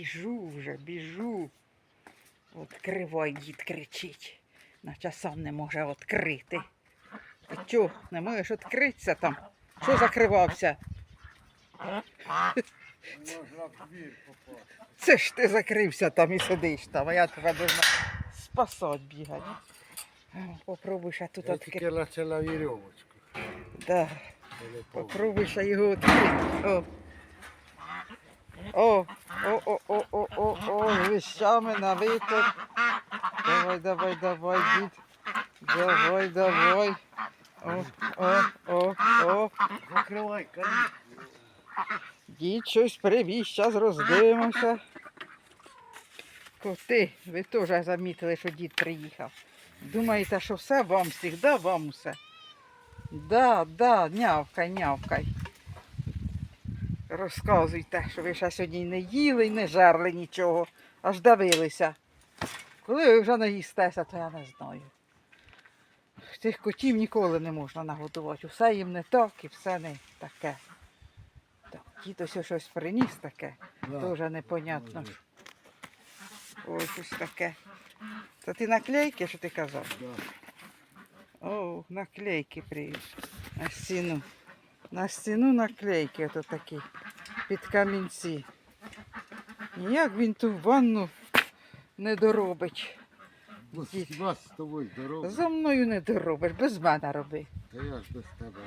Біжу вже, біжу. Відкривай, дід кричить. Наче сам не може відкрити. Ти чого, не можеш відкритися там? Що закривався? Можна в двір попасти. Це ж ти закрився там і сидиш там, а я тебе должна спасати бігати. Попробуй ще тут Я відкрити. тільки почала вірьовочку. Да. Попробуй ще його відкрити. О. О, о, о, о, о, о, о, вещами набито. Давай, давай, давай, дід. Давай, давай. О, о, о, о. Закривай, калітку. Дід щось привіз, зараз роздивимося. Коти, ви теж замітили, що дід приїхав. Думаєте, що все вам всіх, да, вам усе? Да, да, нявкай, нявкай. Розказуйте, що ви ще сьогодні не їли і не жерли нічого, аж давилися. Коли ви вже наїстеся, то я не знаю. Цих котів ніколи не можна нагодувати. Усе їм не так і все не таке. Так, ось щось приніс таке, Да. теж непонятно. Ось щось таке. Це ти наклейки, що ти казав? Да. О, наклейки привіз. На стіну. На стіну наклейки ото такі. Під камінці. Ніяк він ту ванну не доробить. Вас з тобою здорово. За мною не доробиш, без мене роби. Та я ж без тебе.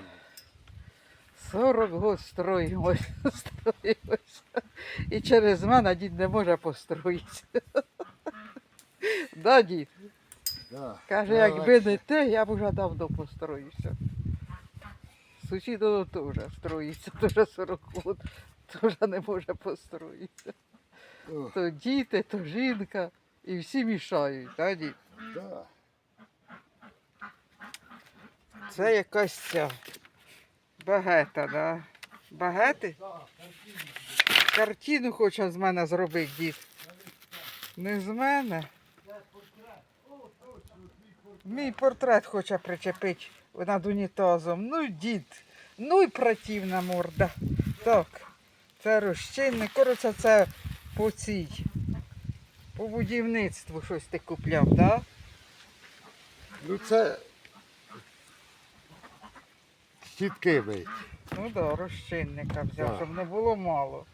40 год строїмось, строїмось. І через мене дід не може построїтися. Да, дід? Да. Каже, якби не те, я б уже давно построївся. Сусідово теж строїться, теж 40 год, теж не може построїтися. То діти, то жінка, і всі мішають, да, дід? да. Це якась ця багета, да? Багети? Картину хоче з мене зробити дід. Не з мене. Мій портрет хоче причепити над унітазом. Ну, дід, ну і противна морда. Так, це розчинник. Коротше, це по цій. По будівництву щось ти купляв, так? Да? Ну це щітки бить. Ну так, да, розчинника взяв, Так. щоб не було мало.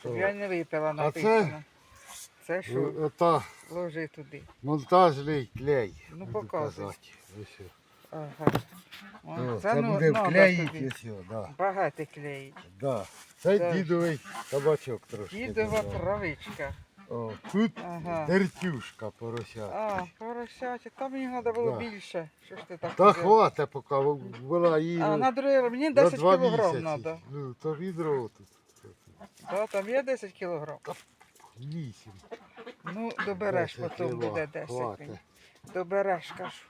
Щоб я не випила А написано. Це що? Ота Ложи туди. монтажний клей. Ну, буду показуй. казати. Ось о. Ага. О, О, це ну, буде надо вклеїти тобі. ось о, да. Багато клеїть. Да. Це Так. дідовий табачок трошки. Дідова додав. травичка. О, тут Ага. тертюшка поросят. А, поросяче, там мені треба було Да. більше. Що ж ти так? Та взяв? хвата, поки була її А на друге, мені на 10 два кілограм місяці. треба. Ну, то відро тут. Да, там є 10 кілограм. Вісім. Ну, добереш, потім буде 10. Хвата. мені. Добереш, кажу.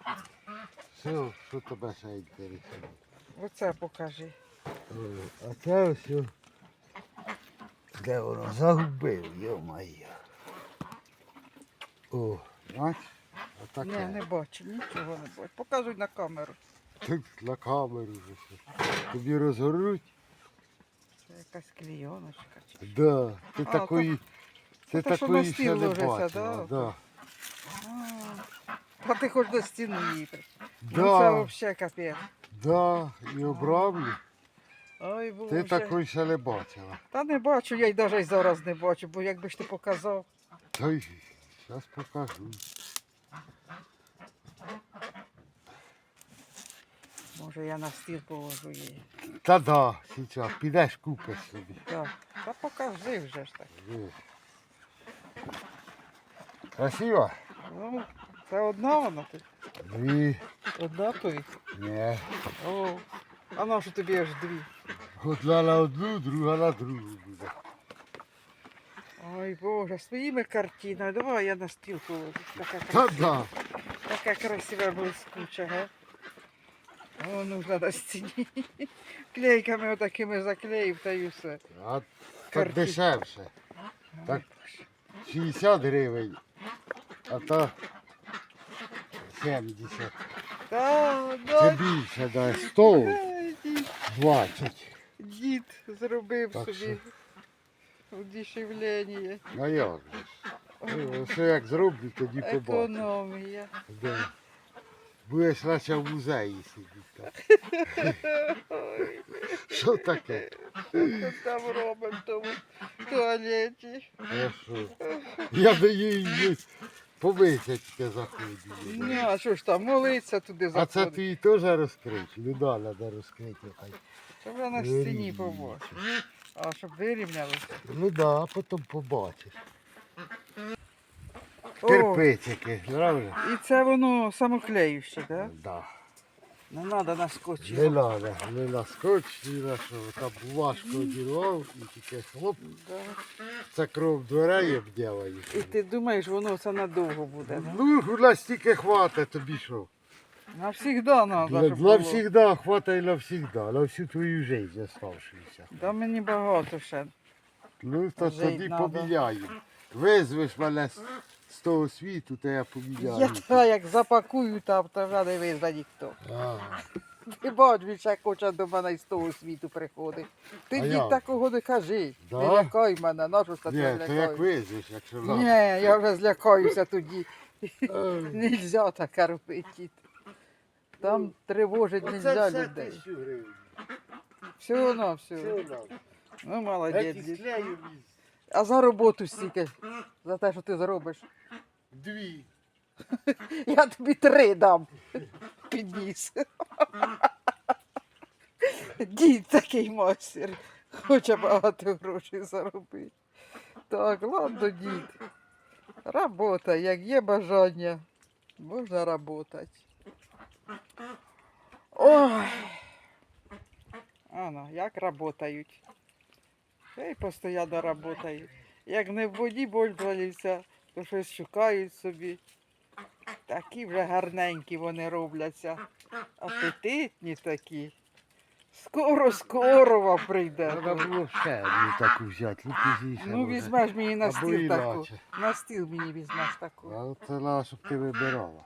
Все, що тебе ще інтересує? Оце покажи. А це ось. Де воно загубив, йо-моє. О, бач? Ні, не бачу, нічого не бачу. Показуй на камеру. Тут на камеру вже. все. Тобі розгорнуть? Це якась клійоночка. чи. Да. Ти А, такої. Ти це що на такої стіл ще не ложиться, бачила. да? Да. А, Та ти хоч до стіни їдеш. Ну це Да, взагалі капець. да, і обравлю. Ой, Ти боже. такої ще не бачила. Та не бачу, я й навіть зараз не бачу, бо якби ж ти показав. Та й зараз покажу. Може я на стіл положу її. Та да, зараз підеш купиш собі. Так. Та покажи вже ж так. Красиво? Ну, це одна вона тут. Дві. Одна тобі. Ні. О, а на що тобі аж дві? Одна на одну, друга на другу буде. Ой Боже, своїми картинами. Давай я на стіл положу. Така Та красива. да. Така красива блискуча, га? О, нужна на стіні. Клейками отакими заклеїв та й все. А так дешевше. Так 60 гривень, а то 70. Та, Це да, більше дай 100, дід, 20. дід зробив Так собі. що? Удешевлення. А як ж? Ну, Все як зроблю, тоді побачиш. Економія. Да. Будеш наче в музеї сидіти. так. Що таке? Що там робимо в тому туалеті? Я що? Я даю її помитися тільки заходжу. Ну, а що ж там, молиться туди А це заходить. ти її теж розкрив? Ну да, треба розкрити. хай. Щоб я на стіні побачив. А щоб вирівнялося. Ну да, а потім побачиш. О, Кирпичики, правда? і це воно самоклеюще, так? Да. Не треба на скотчі. Не треба, не на скотч, ні на що. Там важко одірвав і тільки хлоп. Це кров дверей обділає. І ти думаєш, воно це надовго буде. да? Ну, у нас тільки хватить тобі що. Навсігда треба, Для, щоб було. всегда, хватає на всегда, на всю твою життя оставшуюся. Да мені багато ще. Ну, то Жить тоді надо. поміняємо. Визвеш мене з, з того світу, то я поміняю. Я та як запакую там, то вже не визна ніхто. А, Ти бач, він ще хоче до мене з того світу приходить. Ти А дід такого не кажи. Да? Не лякай мене, на що ж ти ні, то як лякаєш? визвеш, якщо Ні, надо. я вже злякаюся тоді. Нельзя таке робити. дід. Там тривожить нельзя людей. тисячу гривень. Все на Все все. надо. Ну, молодець. дід. склею віз. А за роботу стільки. За те, що ти зробиш. Дві. Я тобі три дам. Підніс. Дід такий мастер. Хоче багато грошей заробити. Так, ладно, дід. Работай, як є бажання, можна работати. Ой. Ано, як работають. Та й постійно работають. Як не в воді больбалися, то щось шукають собі. Такі вже гарненькі вони робляться. Апетитні такі. Скоро, скоро вам прийде. Треба було ще одну таку взяти, ну пізніше. Ну, може. візьмеш мені на Або стіл таку. іначе. На стіл мені візьмеш таку. А от це треба, щоб ти вибирала.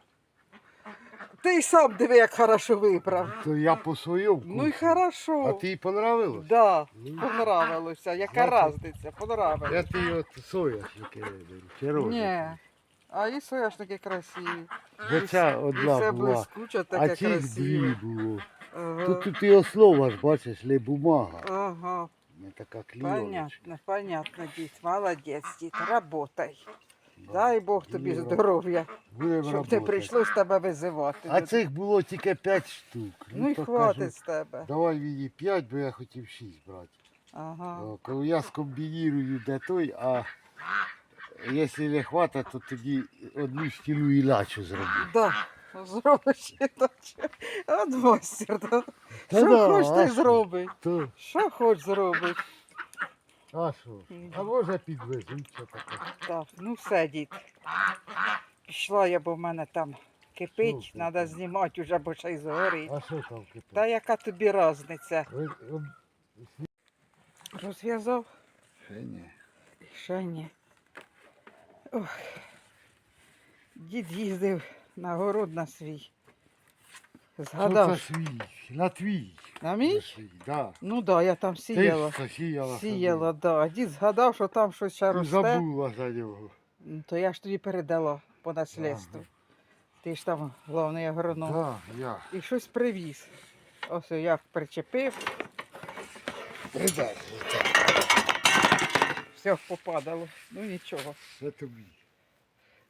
Ти й сам диви, як хорошо вибрав. То я по своєму Ну і хорошо. А ти їй понравилось? Да, Ну. понравилося. Яка Значить, різниця? Понравилось. Я ти от соняшники виберу. Ні. А і соняшники красиві. Бо ця І одна все була, блискуче, а таке цих дві красиве. було. Ага. Тут, тут і основа ж, бачиш, не бумага, Ага. не така клійоночка. Понятно, понятно, дід. Молодець, дід. Работай. Да. Дай Бог тобі Будемо здоров'я, Будемо щоб не прийшлось тебе визивати. А цих було тільки 5 штук. Ну і то хватить кажу, з тебе. Давай мені 5, бо я хотів 6 брати. Ага. О, Коли я скомбінірую де той, а якщо не хватить, то тоді одну стілу і лачу зроблю. Да. Зробиш іначе. От мастер. да. Та Що да, хоч а ти що? зроби. То, Що хоч зробить. А що? А може підвезуть, що таке? Так, ну все, дід. Пішла я, бо в мене там кипить, треба ти? знімати вже, бо ще й згорить. А що там кипить? Та яка тобі різниця? Ви- Розв'язав? Ще ні. Ще ні. Ох. Дід їздив на город на свій. Що Згадав. це свій? На твій. На мій? свій, да. Ну так, да, я там Ти сіяла. ж сіяла. Сіяла, так. Да. А дід згадав, що там щось ще росте. забула за нього. То я ж тобі передала по наслідству. Ага. Ти ж там головний агроном. Так, я. І щось привіз. Ось я причепив, Придай. все попадало. Ну нічого. Це тобі.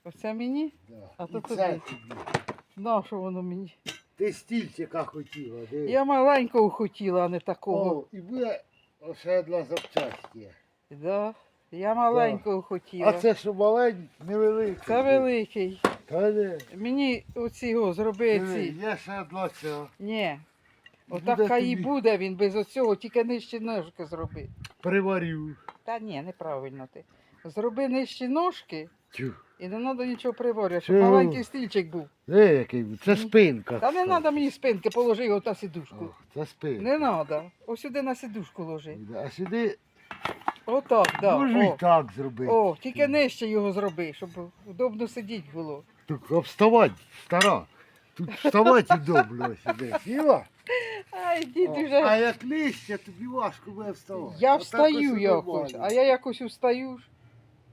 Оце мені? Да. А І то це тобі. тобі. На що воно мені? Ти стільчика хотіла, диви. Я маленького хотіла, а не такого. О, і буде ще одна запчасть. Да. Я маленького хотіла. А це що маленький, невеликий. Це великий. Та не. Мені оці його зроби Диви, ці. Є ще одна ця. Ні. Буде Отак хай і тобі. буде він без оцього, тільки нижче ножки зроби. Приварю. Та ні, неправильно ти. Зроби нижчі ножки. І не треба нічого приварювати, щоб Чого? маленький стільчик був. Е, який, це спинка. Та не треба мені спинки, положи його на сідушку. О, Це спинка. Не треба. Ось сюди на сідушку ложи. А сюди Отак, да. можу і О, так зробити. О, тільки нижче його зроби, щоб удобно сидіти було. Тут обставати, стара. Тут вставати удобно сюди. Сіла? Ай, дід вже. А як нижче, тобі важко буде вставати. Я Отак ось встаю і якось, а я якось устаю ж.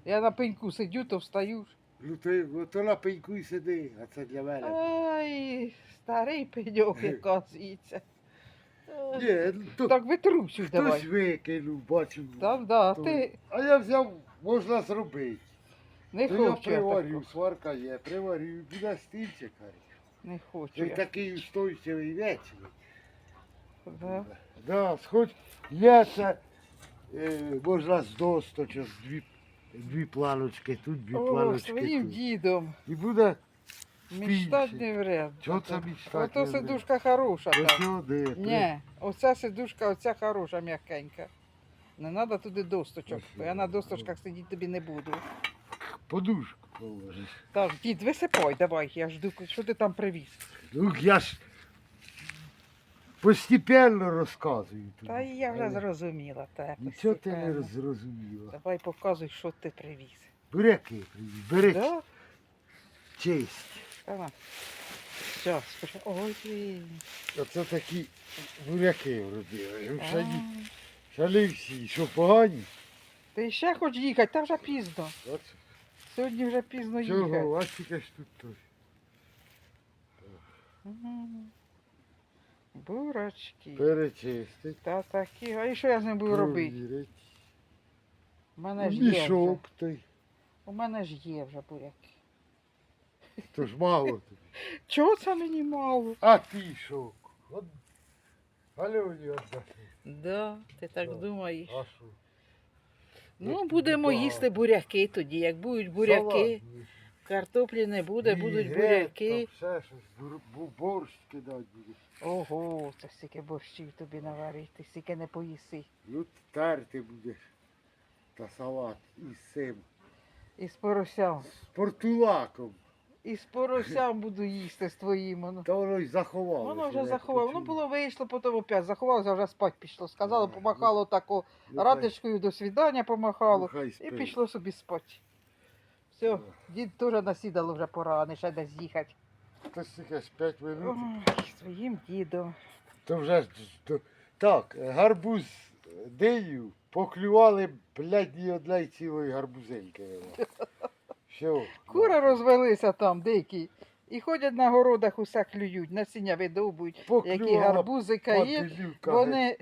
Я на пеньку сидю, то встаю. Ну ти то на пеньку і сиди, а це для мене. Ай, старий пеньок, як. Ні, ну, то Так витрусюй хтось давай. викинув, бачив. Так, да, то- ти А я взяв, можна зробити. не То я хочу. я приварю, такого. сварка є, приварю, буде стільчик. Не хочу. Він я. такий устойчивий вічний. Да. Да, хоч є це, е, можна з досточок, дві, дві планочки, тут дві О, планочки. своїм тут. дідом. І буде Мечтать не вряд. Чого це мечтать Ото не сидушка хороша ось там. сюди. Ні, оця сидушка, оця хороша, м'якенька. Не треба туди досточок, бо я на досточках сидіти тобі не буду. Подушку положиш. Так, дід, висипай, давай, я жду, що ти там привіз. Ну, я ж постепенно розказую тобі. Та і я вже Але зрозуміла. Та, Нічого ти не зрозуміла. Давай показуй, що ти привіз. Буряки привіз, бери Да? честь. Ага. Все, спочатку. Ой, блін. Оце такі буряки вродили. Ну, А, ще не всі, що погані. Ти ще хочеш їхати, та вже пізно. От Сьогодні вже пізно їхати. Чого? А тільки ж тут теж. Мгм. Бурачки. Перечистить. Та такі. А і що я з ним буду робити? провірить. У мене ж є. Вже. Мішок той. У мене ж є вже буряки. То ж мало тобі. Чого це мені мало? А що? От Альоні віддаси. Да, ти так Да. думаєш. А що? Ну, будемо їсти буряки тоді. Як будуть буряки, Салат їж. Картоплі не буде, будуть Ні, буряки. там Все щось, бур- бу- борщ кидати буде. Ого, це стільки борщів тобі наварити, стільки не поїси. Ну, терти будеш. Та салат із цим. І з поросям. З портулаком. І з поросям буду їсти з твоїм. Воно, Та воно й заховалося. воно вже заховало. Воно було вийшло, потім опять заховалося, вже спать пішло. Сказало, Ага, помахало тако Ну, хай- до свідання ну, помахало. хай І пішло собі спати. Все, дід теж насідало вже пора, а не ще десь їхати. Та стільки 5 минут. Ой, своїм дідом. То вже ж- то... так, гарбуз дию поклювали, блядь, ні одної цілої гарбузельки. нема. Все. Кури розвелися там дикі. І ходять на городах усе клюють, насіння видовбують, які Поклювала гарбузика є. пательнюка, Вони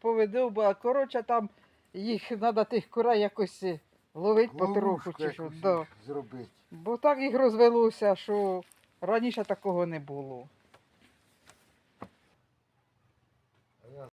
повидовбали. Коротше, там їх треба тих курей якось е, ловити потроху чи що. Да. зробити. Бо так їх розвелося, що раніше такого не було.